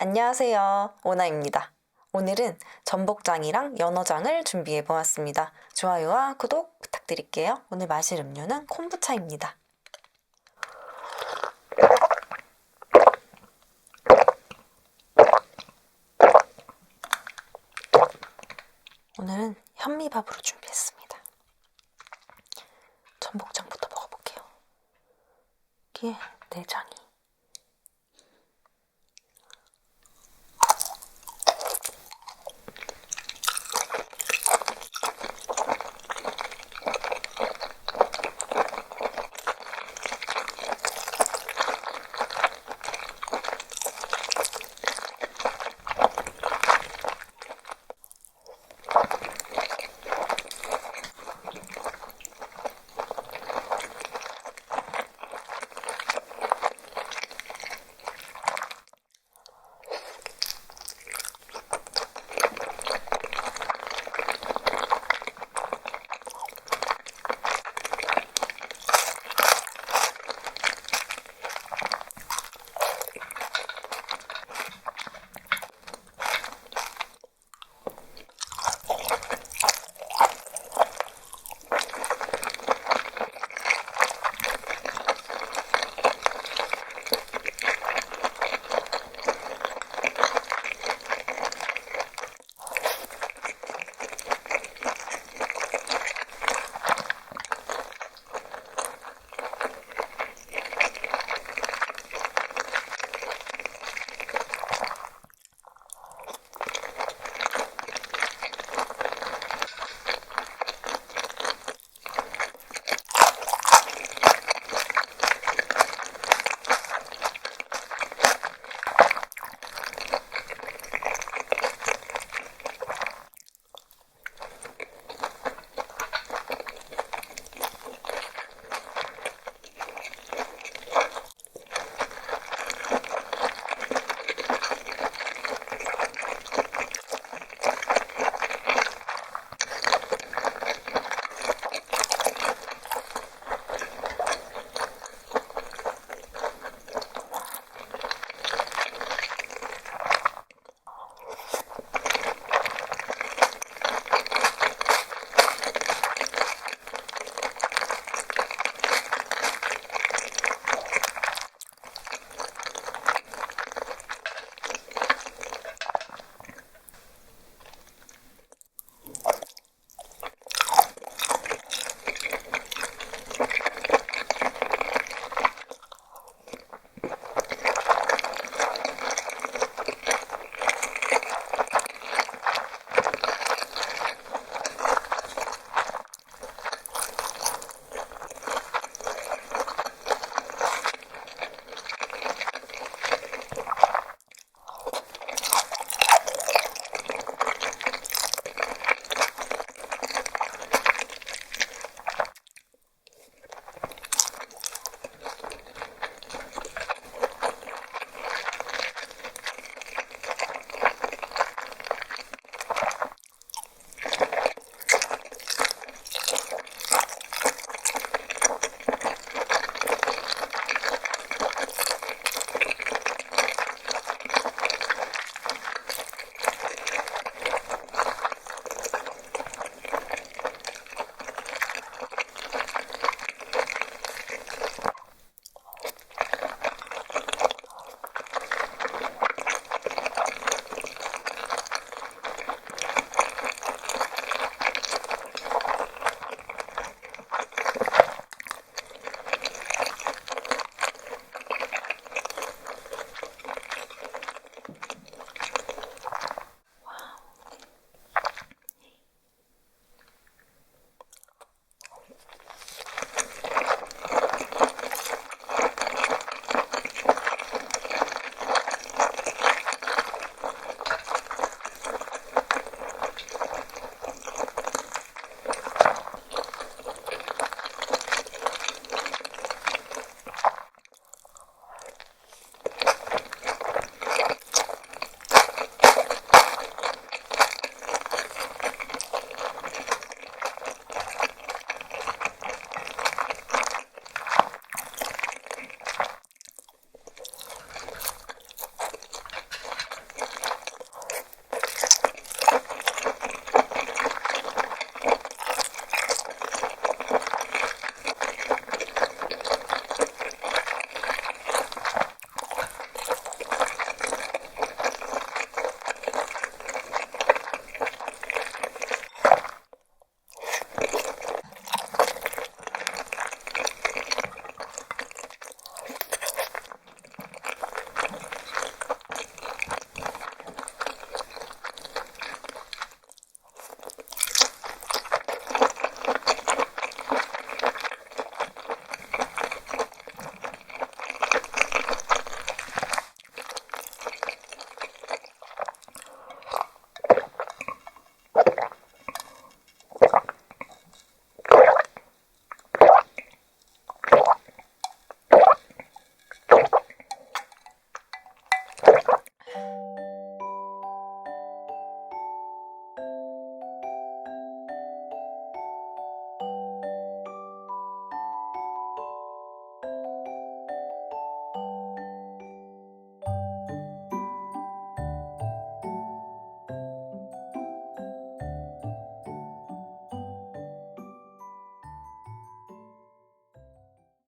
안녕하세요. 오나입니다. 오늘은 전복장이랑 연어장을 준비해 보았습니다. 좋아요와 구독 부탁드릴게요. 오늘 마실 음료는 콤부차입니다. 오늘은 현미밥으로 준비했습니다. 전복장부터 먹어볼게요. 이게 내장이